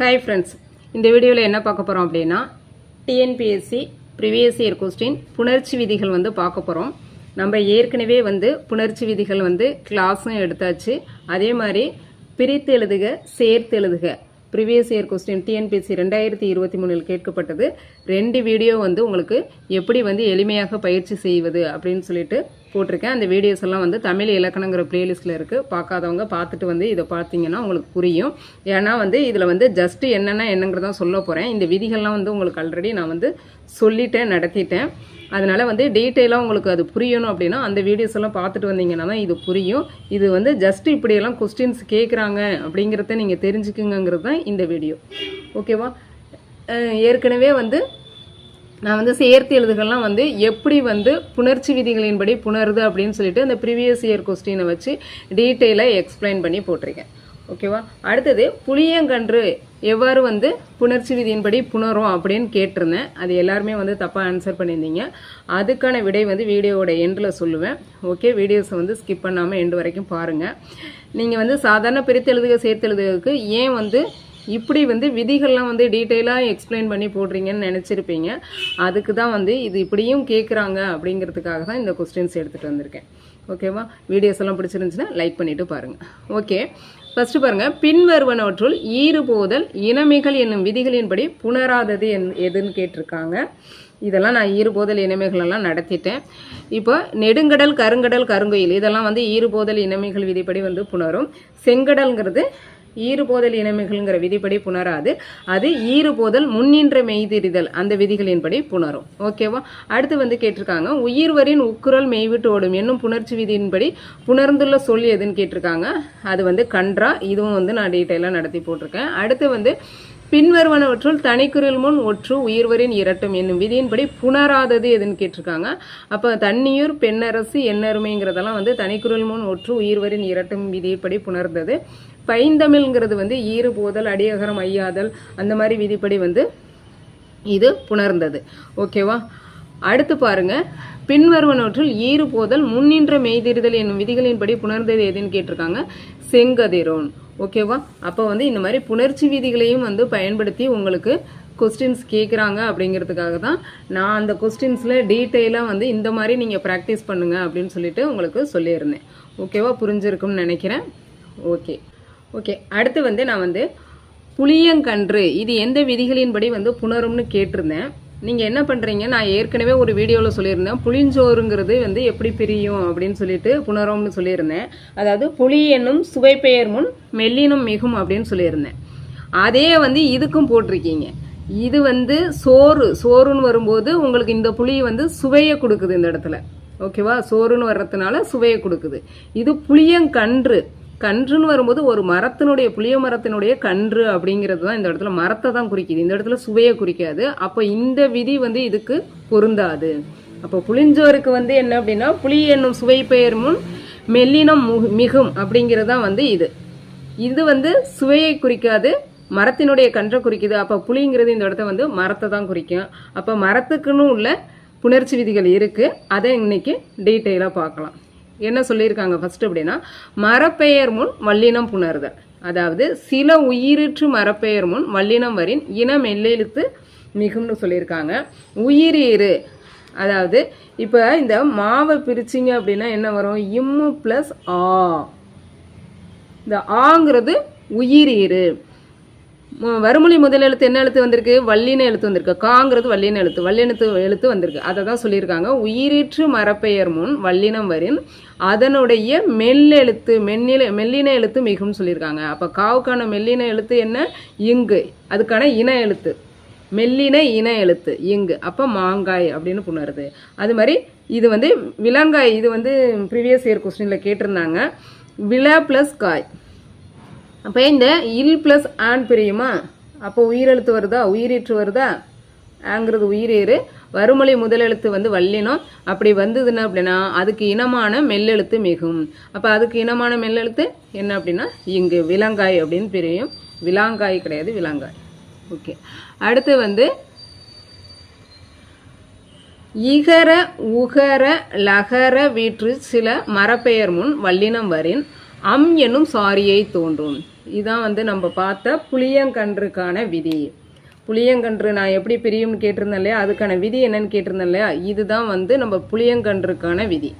Hi friends இந்த வீடியோவில் என்ன பார்க்க போகிறோம் அப்படின்னா டிஎன்பிஎஸ்சி ப்ரிவியஸ் இயர் கொஸ்டின் புணர்ச்சி விதிகள் வந்து பார்க்க போகிறோம் நம்ம ஏற்கனவே வந்து புணர்ச்சி விதிகள் வந்து கிளாஸும் எடுத்தாச்சு. அதே மாதிரி பிரித்து எழுதுக சேர்த்து எழுதுக. ப்ரிவியஸ் இயர் கொஸ்டின் டிஎன்பிஎஸ்சி ரெண்டாயிரத்தி இருபத்தி மூணில் கேட்கப்பட்டது. ரெண்டு வீடியோ வந்து உங்களுக்கு எப்படி வந்து எளிமையாக பயிற்சி செய்வது அப்படின்னு சொல்லிட்டு போட்டிருக்கேன். அந்த வீடியோஸ் எல்லாம் வந்து தமிழ் இலக்கணங்கிற பிளேலிஸ்ட்டில் இருக்குது பார்க்காதவங்க பார்த்துட்டு வந்து இதை பார்த்தீங்கன்னா உங்களுக்கு புரியும். ஏன்னா வந்து இதில் வந்து ஜஸ்ட்டு என்னென்ன என்னங்கிறத சொல்ல போகிறேன் இந்த விதிகள்லாம் வந்து உங்களுக்கு ஆல்ரெடி நான் வந்து சொல்லிட்டேன் நடத்திட்டேன். அதனால் வந்து டீட்டெயிலாக உங்களுக்கு அது புரியணும் அப்படின்னா அந்த வீடியோஸ் எல்லாம் பார்த்துட்டு வந்தீங்கன்னா தான் இது புரியும். இது வந்து ஜஸ்ட் இப்படியெல்லாம் கொஸ்டின்ஸ் கேட்குறாங்க அப்படிங்கிறத நீங்கள் தெரிஞ்சுக்குங்கிறது தான் இந்த வீடியோ ஓகேவா ஏற்கனவே வந்து நான் வந்து சேர்த்து எழுதுகள்லாம் வந்து எப்படி வந்து புணர்ச்சி விதிகளின்படி புணருது அப்படின்னு சொல்லிட்டு அந்த ப்ரீவியஸ் இயர் கொஸ்டினை வச்சு டீட்டெயிலாக எக்ஸ்பிளைன் பண்ணி போட்டிருக்கேன். ஓகேவா அடுத்தது புளியங்கன்று எவ்வாறு வந்து புணர்ச்சி விதியின்படி புணரும் அப்படின்னு கேட்டிருந்தேன். அது எல்லாருமே வந்து தப்பாக ஆன்சர் பண்ணியிருந்தீங்க. அதுக்கான விடை வந்து வீடியோவோட எண்டில் சொல்லுவேன். ஓகே வீடியோஸை வந்து ஸ்கிப் பண்ணாமல் எண்டு வரைக்கும் பாருங்கள் நீங்கள் வந்து சாதாரண பிரித்து எழுதுக சேர்த்து ஏன் வந்து இப்படி வந்து விதிகள்லாம் வந்து டீட்டெயிலாக எக்ஸ்பிளைன் பண்ணி போடுறீங்கன்னு நினச்சிருப்பீங்க. அதுக்கு தான் வந்து இது இப்படியும் கேட்குறாங்க அப்படிங்கிறதுக்காக தான் இந்த கொஸ்டின்ஸ் எடுத்துகிட்டு வந்திருக்கேன். ஓகேவா வீடியோஸ் எல்லாம் பிடிச்சிருந்துச்சுன்னா லைக் பண்ணிவிட்டு பாருங்கள் ஓகே ஃபஸ்ட்டு பாருங்கள் பின்வருவனவற்றுள் ஈறுபோதல் இனமைகள் என்னும் விதிகளின்படி புணராதது என் எதுன்னு கேட்டிருக்காங்க. இதெல்லாம் நான் ஈறுபோதல் இனமைகள் எல்லாம் நடத்திட்டேன். இப்போ நெடுங்கடல் கருங்கடல் கருங்கோயில் இதெல்லாம் வந்து ஈறுபோதல் இனமைகள் விதிப்படி வந்து புணரும். செங்கடல்ங்கிறது ஈறுபோதல் இனமைகள்ங்கிற விதிப்படி புணராது. அது ஈறுபோதல் முன்னின்ற மெய்திரிதல் அந்த விதிகளின்படி புணரும். ஓகேவா? அடுத்து வந்து கேட்டிருக்காங்க உயிர்வரின் உக்குரல் மெய்விட்டு ஓடும் என்னும் புணர்ச்சி விதியின்படி புணர்ந்துள்ள சொல் எதுன்னு கேட்டிருக்காங்க? அது வந்து கன்றா இதுவும் வந்து நான் டீட்டெயிலாக நடத்தி போட்டிருக்கேன். அடுத்து வந்து பின்வருவனவற்றுள் தனிக்குறில் முன் ஒற்று உயிர்வரின் இரட்டும் என்னும் விதியின்படி புணராதது எதுன்னு கேட்டிருக்காங்க. அப்போ தண்ணியூர் பெண்ணரசு எண்ணருமைங்கிறதெல்லாம் வந்து தனிக்குறில் முன் ஒற்று உயிர்வரின் இரட்டும் விதிப்படி புணர்ந்தது. பைந்தமிழ்ங்கிறது வந்து ஈறு போதல் அடியகரம் ஐயாதல் அந்த மாதிரி விதிப்படி வந்து இது புணர்ந்தது. ஓகேவா அடுத்து பாருங்க. பின்வருவனவற்றில் ஈறு போதல் முன்னின்ற மெய்திரிதல் என்னும் விதிகளின்படி புணர்ந்தது எதுன்னு கேட்டிருக்காங்க? செங்கதிரோன். ஓகேவா அப்போ வந்து இந்த மாதிரி புணர்ச்சி விதிகளையும் வந்து பயன்படுத்தி உங்களுக்கு கொஸ்டின்ஸ் கேட்குறாங்க அப்படிங்கிறதுக்காக தான் நான் அந்த கொஸ்டின்ஸில் டீட்டெயிலாக வந்து இந்த மாதிரி நீங்கள் ப்ராக்டிஸ் பண்ணுங்கள் அப்படின்னு சொல்லிட்டு உங்களுக்கு சொல்லியிருந்தேன். ஓகேவா புரிஞ்சிருக்கும்னு நினைக்கிறேன். ஓகே ஓகே அடுத்து வந்து நான் வந்து புளியங்கன்று இது எந்த விதிகளின்படி வந்து புணரும்னு கேட்டிருந்தேன். நீங்கள் என்ன பண்ணுறீங்க நான் ஏற்கனவே ஒரு வீடியோவில் சொல்லியிருந்தேன் புளிஞ்சோறுங்கிறது வந்து எப்படி பிரியும் அப்படின்னு சொல்லிட்டு புணரும்னு சொல்லியிருந்தேன். அதாவது புளி என்னும் சுவைப்பெயர் முன் மெல்லினம் மிகும் அப்படின்னு சொல்லியிருந்தேன். அதே வந்து இதுக்கும் போட்டிருக்கீங்க. இது வந்து சோறு சோறுன்னு வரும்போது உங்களுக்கு இந்த புளி வந்து சுவையை கொடுக்குது இந்த இடத்துல. ஓகேவா? சோறுன்னு வர்றதுனால சுவையை கொடுக்குது. இது புளியங்கன்று. கன்றுன்னு வரும்போது ஒரு மரத்தினுடைய புளிய மரத்தினுடைய கன்று அப்படிங்கிறது தான் இந்த இடத்துல மரத்தை தான் குறிக்குது. இந்த இடத்துல சுவையை குறிக்காது. அப்போ இந்த விதி வந்து இதுக்கு பொருந்தாது. அப்போ புளிஞ்சோருக்கு வந்து என்ன அப்படின்னா புளி என்னும் சுவை பெயர் முன் மெல்லினம் மிகும் அப்படிங்கிறது தான் வந்து இது. இது வந்து சுவையை குறிக்காது மரத்தினுடைய கன்றை குறிக்குது. அப்போ புளிங்கிறது இந்த இடத்த வந்து மரத்தை தான் குறிக்கும். அப்போ மரத்துக்குன்னு உள்ள புணர்ச்சி விதிகள் இருக்குது அதை இன்னைக்கு டீட்டெயிலாக பார்க்கலாம். என்ன சொல்லியிருக்காங்க ஃபர்ஸ்ட் அப்படின்னா மரப்பெயர் முன் வல்லினம் புணர்தல் அதாவது சில உயிரிற்று மரப்பெயர் முன் வல்லினம் வரின் இனம் எல்லெழுத்து மிகும்னு சொல்லியிருக்காங்க. உயிரீறு. அதாவது இப்போ இந்த மாவை பிரிச்சிங்க அப்படின்னா என்ன வரும்? இம்மு ப்ளஸ் ஆ. இந்த ஆங்கிறது உயிரீறு. வறுமொழி முதல் எழுத்து என்ன எழுத்து வந்திருக்கு? வல்லின எழுத்து வந்திருக்கு. காங்கிறது வல்லின எழுத்து வல்லினத்து எழுத்து வந்திருக்கு. அதை தான் சொல்லியிருக்காங்க. உயிரிற்று மரப்பெயர் முன் வல்லினம் வரின் அதனுடைய மெல்லெழுத்து மென்னில மெல்லின எழுத்து மிகும் சொல்லியிருக்காங்க. அப்போ காவுக்கான மெல்லின எழுத்து என்ன? இங்கு. அதுக்கான இன எழுத்து. மெல்லின இன எழுத்து இங்கு. அப்போ மாங்காய் அப்படின்னு புணருது அது மாதிரி இது வந்து விலங்காய் இது வந்து ப்ரீவியஸ் இயர் கொஸ்டினில் கேட்டிருந்தாங்க. விழா ப்ளஸ் காய். அப்போ இந்த இல் ப்ளஸ் ஆன் பிரியுமா? அப்போ உயிரெழுத்து வருதா? உயிரீற்று வருதா? ஆங்கிறது உயிரேறு. வறுமொழி முதலெழுத்து வந்து வல்லினம். அப்படி வந்ததுன்னா அப்படின்னா அதுக்கு இனமான மெல்லெழுத்து மிகும். அப்போ அதுக்கு இனமான மெல்லெழுத்து என்ன அப்படின்னா இங்கு விலங்காய் அப்படின்னு பிரியும். விலாங்காய் கிடையாது விலங்காய். ஓகே அடுத்து வந்து இகர உகர லகர வீற்று சில மரப்பெயர் முன் வல்லினம் வரின் அம் என்னும் சாரியை தோன்றும். இதுதான் வந்து நம்ம பார்த்த புளியங்கன்றுக்கான விதி. புளியங்கன்று நான் எப்படி பிரியும்னு கேட்டிருந்தேன் இல்லையா? அதுக்கான விதி என்னன்னு கேட்டிருந்தேன் இல்லையா? இதுதான் வந்து நம்ம புளியங்கன்றுக்கான விதி.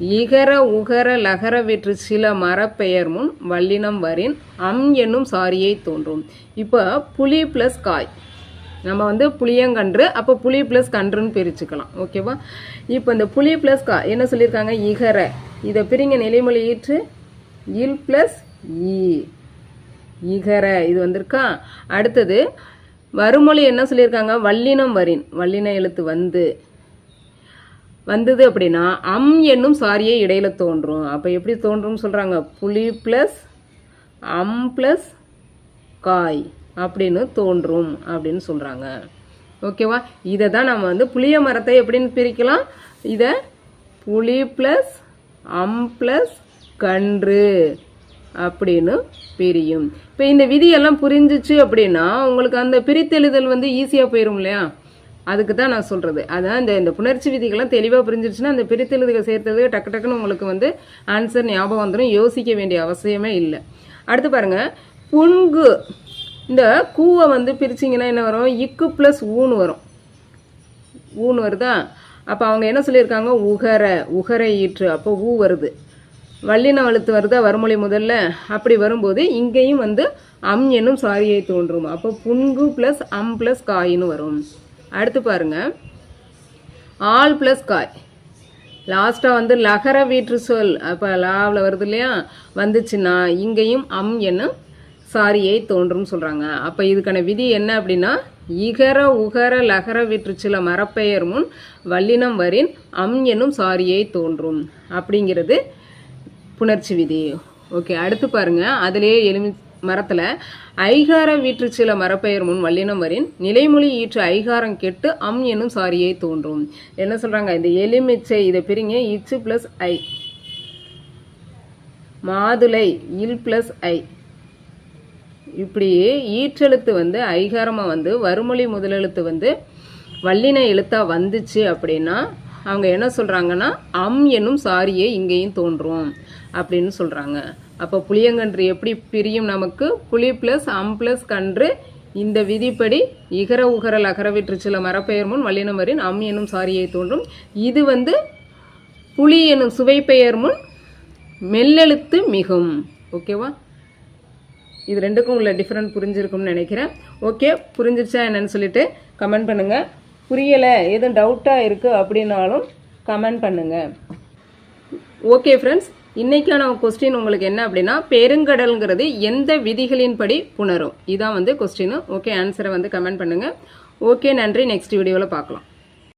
இகர உகர லகர வெற்று சில மரப்பெயர் முன் வல்லினம் வரின் அம் என்னும் சாரியை தோன்றும். இப்போ புளி ப்ளஸ் காய். நம்ம வந்து புளியங்கன்று அப்போ புளி ப்ளஸ் கன்றுன்னு பிரிச்சுக்கலாம். ஓகேவா இப்போ இந்த புளி ப்ளஸ் காய் என்ன சொல்லியிருக்காங்க? இகர. இதை பிரிங்க நிலைமொழி இல் ப்ளஸ் இ e. இகர இது வந்திருக்கா? அடுத்தது வருமொழி என்ன சொல்லியிருக்காங்க? வல்லினம் வரின் வல்லின எழுத்து வந்து. வந்தது அப்படின்னா அம் என்னும் சாரியை இடையில தோன்றும். அப்போ எப்படி தோன்றும்னு சொல்கிறாங்க புளி ப்ளஸ் அம் ப்ளஸ் காய் அப்படின்னு தோன்றும் அப்படின்னு சொல்கிறாங்க ஓகேவா? இதை தான் நம்ம வந்து புளிய மரத்தை எப்படின்னு பிரிக்கலாம்? இதை புளி ப்ளஸ் அம் ப்ளஸ் கன்று அப்படின்னு பிரியும். இப்போ இந்த விதியெல்லாம் புரிஞ்சிச்சு அப்படின்னா உங்களுக்கு அந்த பிரித்தெழுதல் வந்து ஈஸியாக போயிடும் இல்லையா? அதுக்கு தான் நான் சொல்கிறது அதான் இந்த இந்த புணர்ச்சி விதிகள்லாம் தெளிவாக புரிஞ்சிருச்சுன்னா அந்த பிரித்தெழுதுகள் சேர்த்தது டக்கு டக்குன்னு உங்களுக்கு வந்து ஆன்சர் ஞாபகம் வந்துடும் யோசிக்க வேண்டிய அவசியமே இல்லை. அடுத்து பாருங்கள் புண்கு இந்த கூவை வந்து பிரிச்சிங்கன்னா என்ன வரும்? இக்கு ப்ளஸ் ஊன் வரும். ஊன் வருதா? அப்போ அவங்க என்ன சொல்லியிருக்காங்க? உகர உகர ஈற்று. அப்போ ஊ வருது. வல்லின வலுத்து வருதா வருமொழி முதல்ல? அப்படி வரும்போது இங்கேயும் வந்து அம் என்னும் சாரியை தோன்றும். அப்போ புன்கு ப்ளஸ் அம் ப்ளஸ் காயின்னு வரும். அடுத்து பாருங்க. ஆல் ப்ளஸ் காய். லாஸ்ட்டாக வந்து லகர வீற்று சொல். அப்போ லாவில் வருது இல்லையா? வந்துச்சுன்னா இங்கேயும் அம் என்னும் சாரியை தோன்றும் சொல்கிறாங்க அப்போ இதுக்கான விதி என்ன அப்படின்னா இகர உகர லகர விற்றுச்சில மரப்பெயர் முன் வல்லினம் வரின் அம் என்னும் சாரியை தோன்றும். அப்படிங்கிறது புணர்ச்சி விதி. ஓகே அடுத்து பாருங்க. அதிலேயே எலுமி மரத்தில் ஐகார வீற்று சில மரப்பெயர் முன் வல்லினம் வரின் நிலைமொழி ஈற்று ஐகாரம் கெட்டு அம் என்னும் சாரியை தோன்றும். என்ன சொல்றாங்க? இந்த எலுமிச்சை இதை பிரிங்க. இச்சு பிளஸ் ஐ. மாதுளை இல் பிளஸ் ஐ. இப்படி ஈற்றெழுத்து வந்து ஐகாரமாக வந்து வறுமொழி முதலெழுத்து வந்து வல்லின எழுத்தா வந்துச்சு அப்படின்னா அவங்க என்ன சொல்றாங்கன்னா அம் என்னும் சாரியே இங்கேயும் தோன்றும். அப்படின்னு சொல்கிறாங்க அப்போ புளியங்கன்று எப்படி பிரியும் நமக்கு? புளி ப்ளஸ் அம் ப்ளஸ் கன்று. இந்த விதிப்படி இகர உகர அகரவிற்று சில மரப்பெயர் முன் வல்லினமரின் அம் என்னும் சாரியை தோன்றும். இது வந்து புளி என்னும் சுவைப்பெயர் முன் மெல்லெழுத்து மிகும். ஓகேவா இது ரெண்டுக்கும் உள்ள டிஃப்ரெண்ட் புரிஞ்சிருக்கும்னு நினைக்கிறேன். ஓகே புரிஞ்சிருச்சா என்னன்னு சொல்லிட்டு கமெண்ட் பண்ணுங்கள் புரியலை எதுவும் டவுட்டாக இருக்குது அப்படின்னாலும் கமெண்ட் பண்ணுங்கள் ஓகே ஃப்ரெண்ட்ஸ் இன்றைக்கான கொஸ்டின் உங்களுக்கு என்ன அப்படின்னா பெருங்கடல்ங்கிறது எந்த விதிகளின்படி புணரும். இதான் வந்து கொஸ்டின் ஓகே ஆன்சரை வந்து கமெண்ட் பண்ணுங்கள் ஓகே நன்றி. நெக்ஸ்ட் வீடியோவில் பார்க்கலாம்.